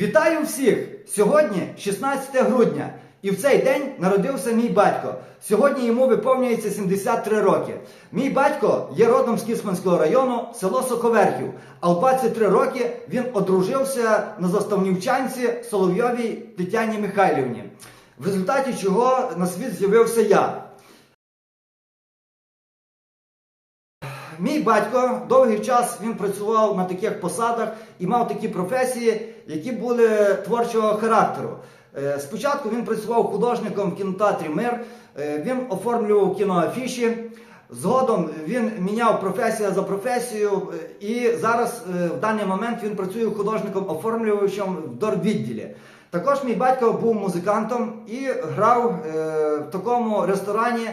Вітаю всіх! Сьогодні 16 грудня, і в цей день народився мій батько. Сьогодні йому виповнюється 73 роки. Мій батько є родом з Кисманського району, село Соковерхів. А в 23 роки він одружився на заставнівчанці Соловйовій Тетяні Михайлівні, в результаті чого на світ з'явився я. Мій батько довгий час він працював на таких посадах і мав такі професії, які були творчого характеру. Е, Спочатку він працював художником в кінотеатрі Мир, е, він оформлював кіноафіші. Згодом він міняв професію за професією, е, і зараз в даний момент він працює художником оформлювачем в дорвідділі. Також мій батько був музикантом і грав в такому ресторані,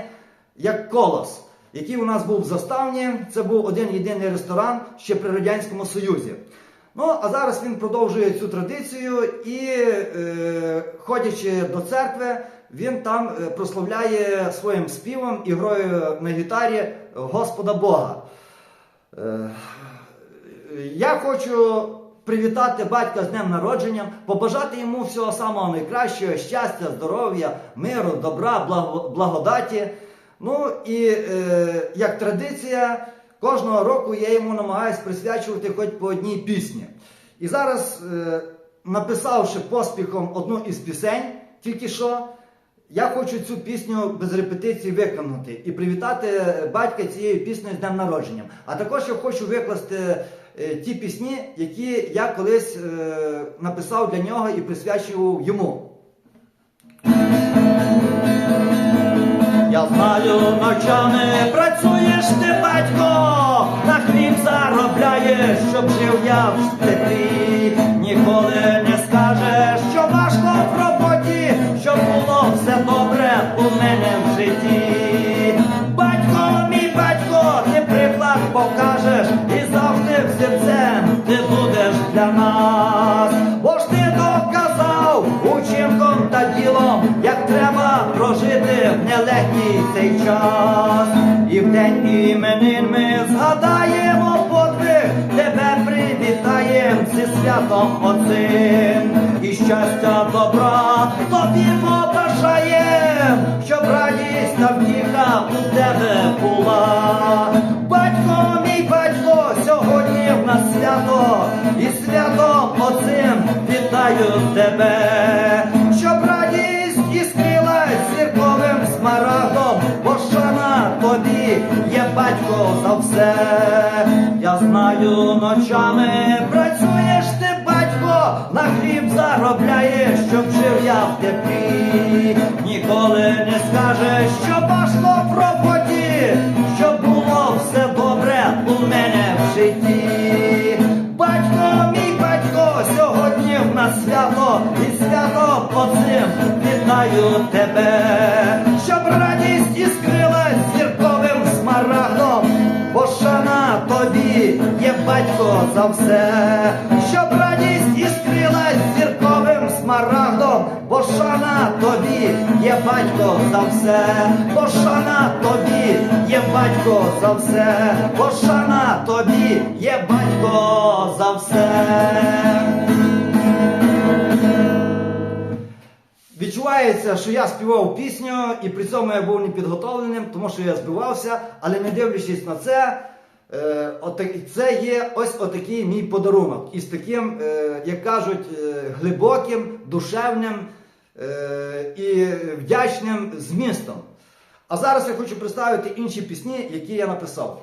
як Колос який у нас був в заставні. Це був один єдиний ресторан ще при Радянському Союзі. Ну, а зараз він продовжує цю традицію і, е, ходячи до церкви, він там е, прославляє своїм співом і грою на гітарі Господа Бога. Е, я хочу привітати батька з днем народження, побажати йому всього самого найкращого, щастя, здоров'я, миру, добра, благо- благодаті. Ну і е, як традиція, кожного року я йому намагаюсь присвячувати хоч по одній пісні. І зараз, е, написавши поспіхом одну із пісень, тільки що, я хочу цю пісню без репетицій виконати і привітати батька цією піснею з днем народження. А також я хочу викласти е, ті пісні, які я колись е, написав для нього і присвячував йому. Я знаю, ночами працюєш ти, батько, на хліб заробляєш, щоб жив я в теплі. Ніколи не скажеш, що важко в роботі, щоб було все добре у мене в житті. Батько, мій батько, ти приклад покажеш і завжди серцем ти будеш для нас. День іменин ми згадаємо подвиг, тебе привітаєм зі святом оцим. І щастя добра тобі побажаєм, щоб радість та втіха у тебе була. Батько, мій батько, сьогодні в нас свято, і святом оцим вітаю тебе, батько за все. Я знаю, ночами працюєш ти, батько, на хліб заробляєш, щоб жив я в теплі. Ніколи не скажеш, що важко в роботі, щоб було все добре у мене в житті. Батько, мій батько, сьогодні в нас свято, і свято оцим вітаю тебе, щоб радість іскрилась смарагдом, бо шана тобі є батько за все, щоб радість іскрилась зірковим смарагдом, бо шана тобі є батько за все, пошана тобі є батько за все, пошана тобі є батько за все. Відчувається, що я співав пісню, і при цьому я був непідготовленим, тому що я збивався, але не дивлячись на це, е, це є ось отакий мій подарунок. Із таким, е, як кажуть, е, глибоким, душевним і вдячним змістом. А зараз я хочу представити інші пісні, які я написав.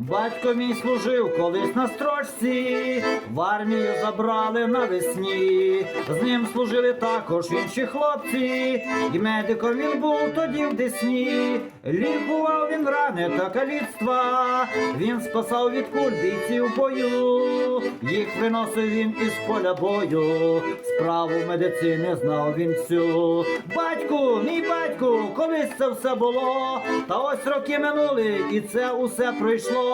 Батько мій служив колись на строчці, в армію забрали навесні. З ним служили також інші хлопці, і медиком він був тоді в Десні. Лікував він рани та каліцтва, він спасав від куль бійців бою, їх виносив він із поля бою. Справу медицини знав він всю. Батьку, мій батьку, колись це все було, та ось роки минули, і це усе пройшло.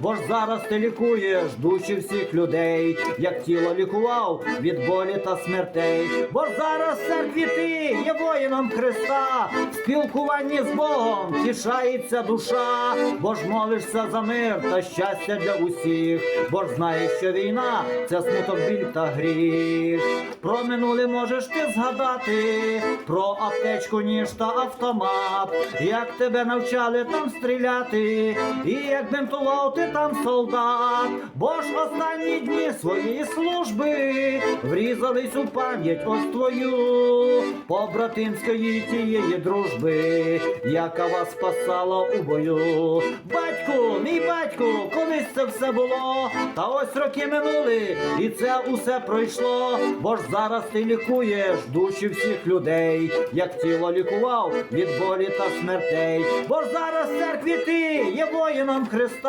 Бо ж зараз ти лікуєш душі всіх людей, як тіло лікував від болі та смертей. Бо ж зараз в церкві ти є воїном Христа, в спілкуванні з Богом тішається душа, бо ж молишся за мир та щастя для усіх, бо ж знаєш, що війна це смуток біль та гріх. Про минуле можеш ти згадати, про аптечку, ніж та автомат, як тебе навчали там стріляти, і як бинтував ти там солдат, бо ж останні дні своєї служби врізались у пам'ять ось твою побратимської тієї дружби, яка вас спасала у бою. Батьку, мій батьку, колись це все було, та ось роки минули, і це усе пройшло, бо ж зараз ти лікуєш душі всіх людей, як тіло лікував від болі та смертей. Бо ж зараз в церкві ти є воїном Христа,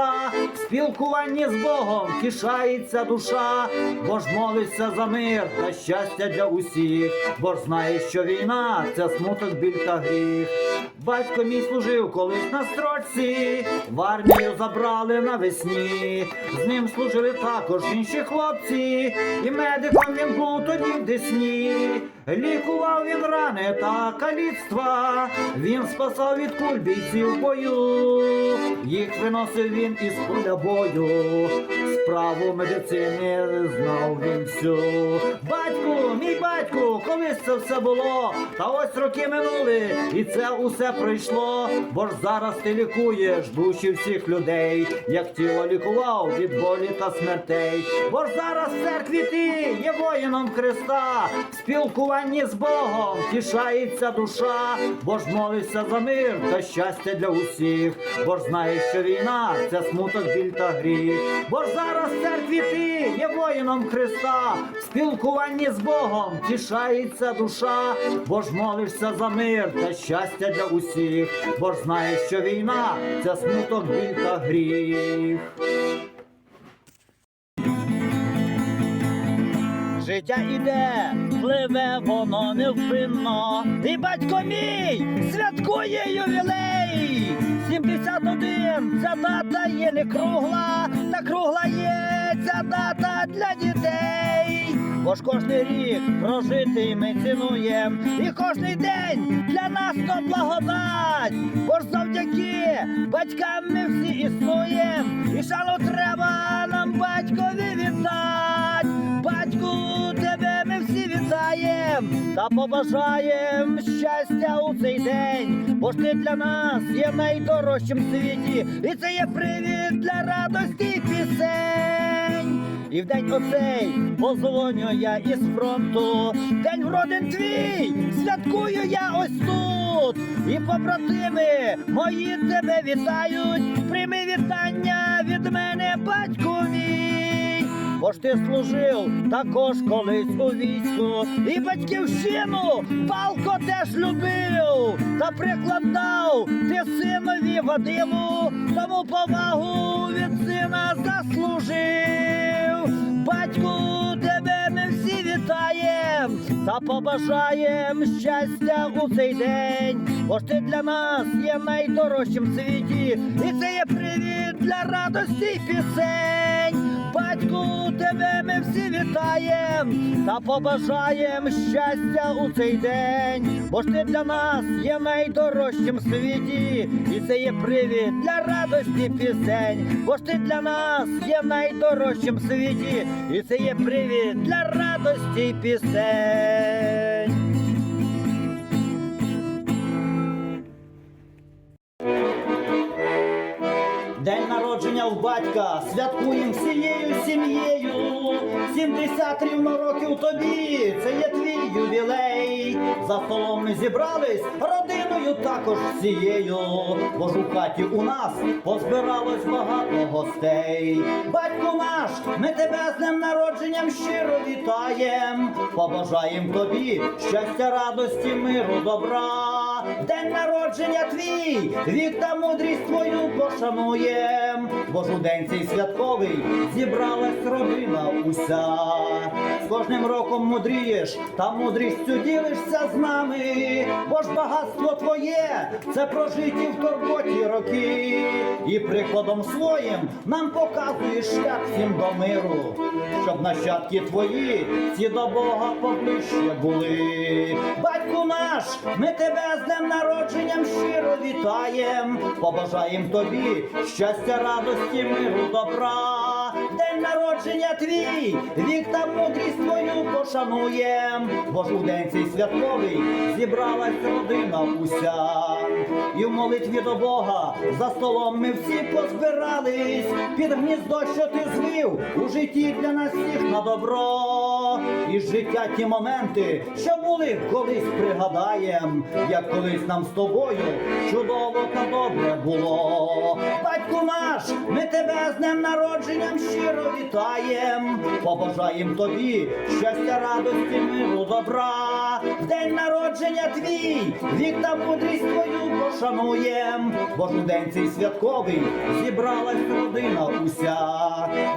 в спілкуванні з Богом тішається душа, бо ж молишся за мир та щастя для усіх, бо ж знаєш, що війна це смуток, біль та гріх. Батько мій служив колись на строчці, в армію забрали навесні. З ним служили також інші хлопці, і медиком він був тоді в Десні. Лікував він рани та каліцтва, він спасав від куль бійців в бою, їх виносив він із поля бою. Справу медицини знав він всю. Батьку, мій батьку, колись це все було, та ось роки минули, і це усе пройшло. Бо ж зараз ти лікуєш душі всіх людей, як тіло лікував від болі та смертей. Бо ж зараз в церкві ти є воїном Христа, в спілкуванні з Богом тішається душа, бо ж молишся за мир та щастя для усіх, бо ж знаєш, що війна це смуток, біль та гріх. Бо ж зараз в церкві ти є воїном Христа, в спілкуванні з Богом тішається душа, бо ж молишся за мир та щастя для усіх, бо ж знаєш, що війна це смуток, біль та гріх. Життя іде, пливе воно невпинно, і батько мій святкує ювілей. 71 ця дата є не кругла, та кругла є ця дата для дітей. Бо ж кожний рік прожитий ми цінуєм, і кожний день для нас то благодать. Бо ж завдяки батькам ми всі існуєм, і шану треба нам батькові віддать. Батьку, всі та побажаєм щастя у цей день, бо ж ти для нас є найдорожчим в світі, і це є привід для радості пісень. І в день оцей позвоню я із фронту, день вродин твій, святкую я ось тут. І побратими мої тебе вітають, прийми вітання від мене, батьку мій. Бо ж ти служив також колись у війську, і батьківщину палко теж любив, та прикладав ти синові Вадиму, тому повагу від сина заслужив. Батьку, та побажаєм щастя у цей день, бо ж ти для нас є найдорожчим в світі, і це є привід для радості й пісень. Батьку, тебе ми всі вітаєм. Та побажаєм щастя у цей день, бо ж ти для нас є найдорожчим в світі, і це є привід для радості пісень, бо ж ти для нас є найдорожчим в світі, і це є привід для радості пісень. День в батька святкуємо всією сім'єю. 70 рівно років тобі, це є твій ювілей. За столом ми зібрались родиною також всією. Бо ж у хаті у нас позбиралось багато гостей. Батько наш, ми тебе з днем народженням щиро вітаєм. Побажаєм тобі щастя, радості, миру, добра. День народження твій, вік та мудрість твою пошануєм, бо ж у день цей святковий зібралась родина уся. Кожним роком мудрієш, та мудрістю ділишся з нами, бо ж багатство твоє це прожиті в турботі роки, і прикладом своїм нам показуєш шлях всім до миру, щоб нащадки твої всі до Бога поближче були. Батьку наш, ми тебе з днем народженням щиро вітаєм, побажаєм тобі щастя, радості, миру, добра. День народження твій, вік та мудрість твою пошануєм, бо ж у день цей святковий зібралась родина уся. І в молитві до Бога за столом ми всі позбирались, під гніздо, що ти звів, у житті для нас всіх на добро. І життя ті моменти, що були колись пригадаєм, як колись нам з тобою чудово та добре було. Батьку наш, ми тебе з днем народженням щиро вітаєм, побажаєм тобі щастя, радості, миру, добра. В день народження твій, вік та мудрість твою пошануєм, бо ж день цей святковий зібралась родина уся.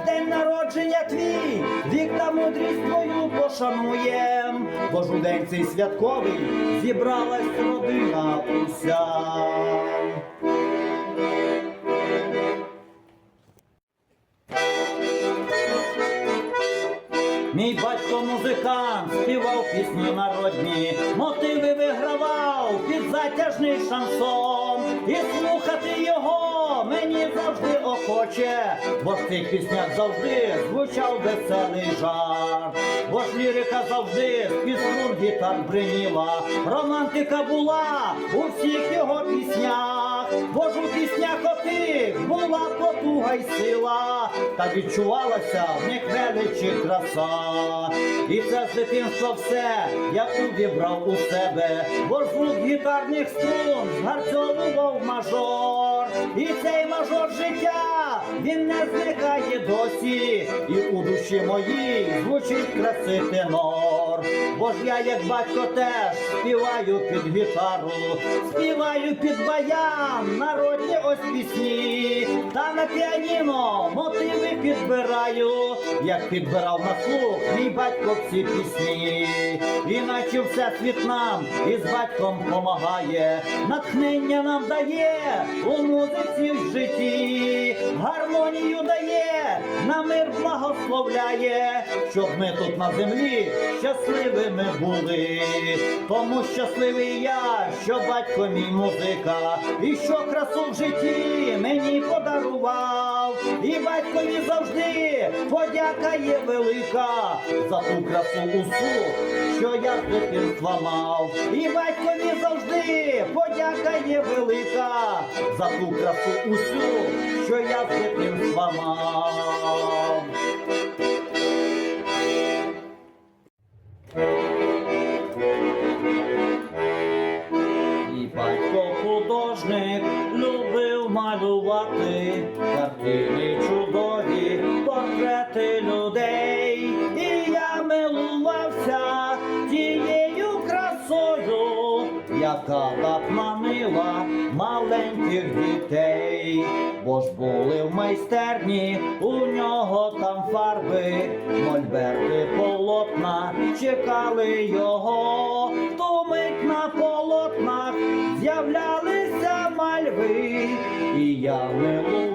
День народження твій, вік та мудрість твою пошануєм, бо ж день цей святковий зібралась родина уся. Музикант співав пісні народні, мотиви вигравав під затяжний шансон. І слухати його мені завжди охоче, бо в цих піснях завжди звучав веселий жарт. Бо ж лірика завжди з-під гітар бриніла, романтика була у всіх його піснях, бо ж у піснях потуга й сила, та відчувалася в них велич і краса. І це з дитинства все я увібрав у себе, бо ж звук гітарних струн згарцьовував мажор. І цей мажор життя він не зникає досі, і у душі моїй звучить краси тенор. Бо ж я, як батько, теж співаю під гітару, співаю під баян, народні ось пісні, та на піаніно мотиви підбираю, як підбирав на слух мій батько ці пісні, іначе все світ нам із батьком помагає, натхнення нам дає у музиці в житті, гармонію дає, на мир благословляє, щоб ми тут на землі щасливими були. Тому щасливий я, що батько мій музика, і що красу в житті мені подарував. І батькові завжди подяка є велика за ту красу усу, що я з дитинства мав. І батькові завжди подяка є велика за ту красу усю, що я з дитинства мав. І батько художник любив малювати картини чудові, портрети людей. І я милувався тією красою, яка так манила маленьких дітей. Бо ж були в майстерні, у нього там фарби, мольберти полотна, чекали його, ту мить на полотнах з'являлися мальви, і я милувався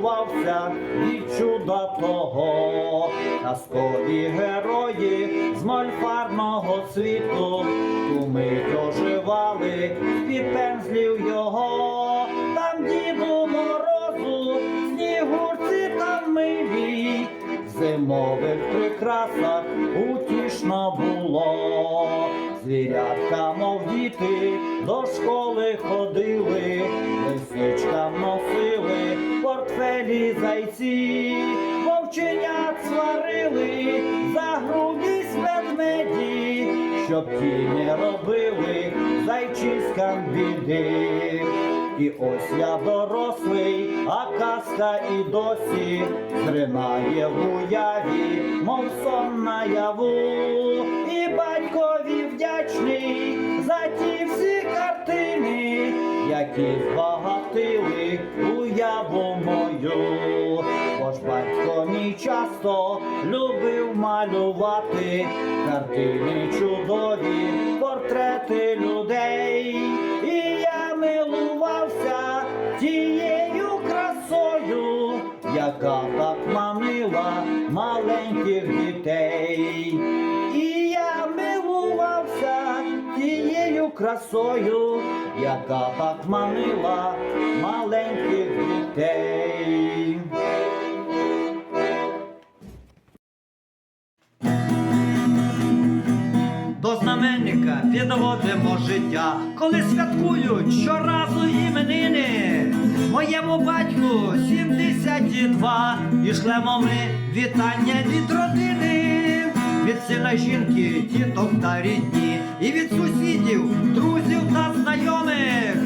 від чуда того, казкові герої з мольфарного світу, ту мить оживали під пензлів його, там діду морозу, снігурці там милі, в зимових прикрасах утішно було. Звірятка, мов діти, до школи ходили, лисичкам носили портфелі зайці, вовченят сварили за грубість ведмеді, щоб ті не робили зайчиськам біди. І ось я дорослий, а казка і досі зринає в уяві, мов сон наяву. І батькові вдячний за ті всі картини, ті збагатили уяву мою. Бо батько мій часто любив малювати картини чудові, портрети людей. І я милувався тією красою, яка так манила маленьких дітей. І я милувався тією красою, яка так манила маленьких дітей. До знаменника підводимо життя, коли святкують щоразу іменини. Моєму батьку 72 і шлемо ми вітання від родини, від сина жінки, тіток та рідні, і від сусідів, друзів та знайомих.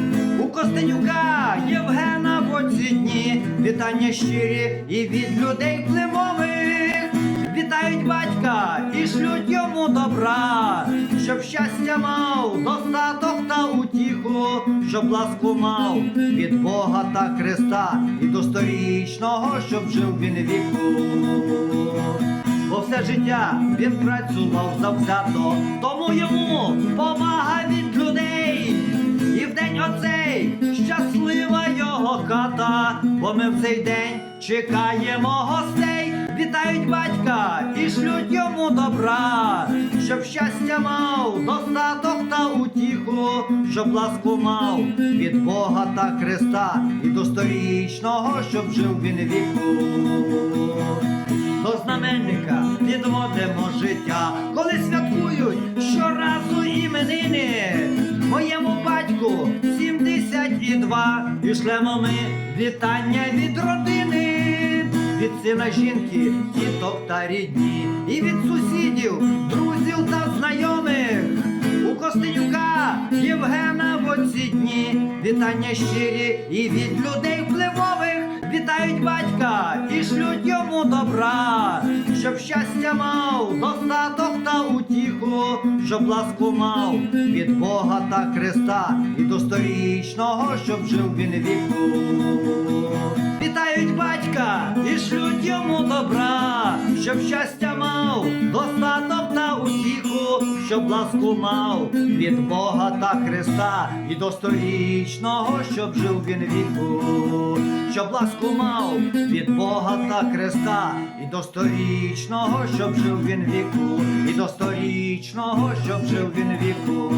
Костенюка Євгена в оці дні вітання щирі і від людей племових. Вітають батька і шлють йому добра, щоб щастя мав, достаток та утіху, щоб ласку мав від Бога та Христа і до сторічного, щоб жив він віку. Бо все життя він працював завзято, тому йому повага від людей. В день оцей. Щаслива його хата, бо ми в цей день чекаємо гостей, вітають батька і шлють йому добра, щоб щастя мав, достаток та утіху, щоб ласку мав від Бога та Христа і до сторічного, щоб жив він віку. До знаменника підводимо життя, коли святкують щоразу 72 і шлемо ми вітання від родини, від сина жінки, тіток та рідні, і від сусідів, друзів та знайомих. У Костенюка Євгена в оці дні. Вітання щирі і від людей впливових. Вітають батька і шлють йому добра, щоб щастя мав, достаток та утіху, щоб ласку мав від Бога та Христа і сторічного, щоб жив він віку. Вітають батька і шлють йому добра, щоб щастя мав, достаток та утіху, щоб ласку мав від Бога та Христа і до сторічного, щоб жив він віку, щоб ласку мав від Бога та Христа і до сторічного, щоб жив він віку, і до сторічного, щоб жив він віку.